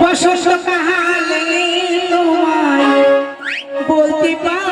বসন্তকালে তোমায় বলতে পার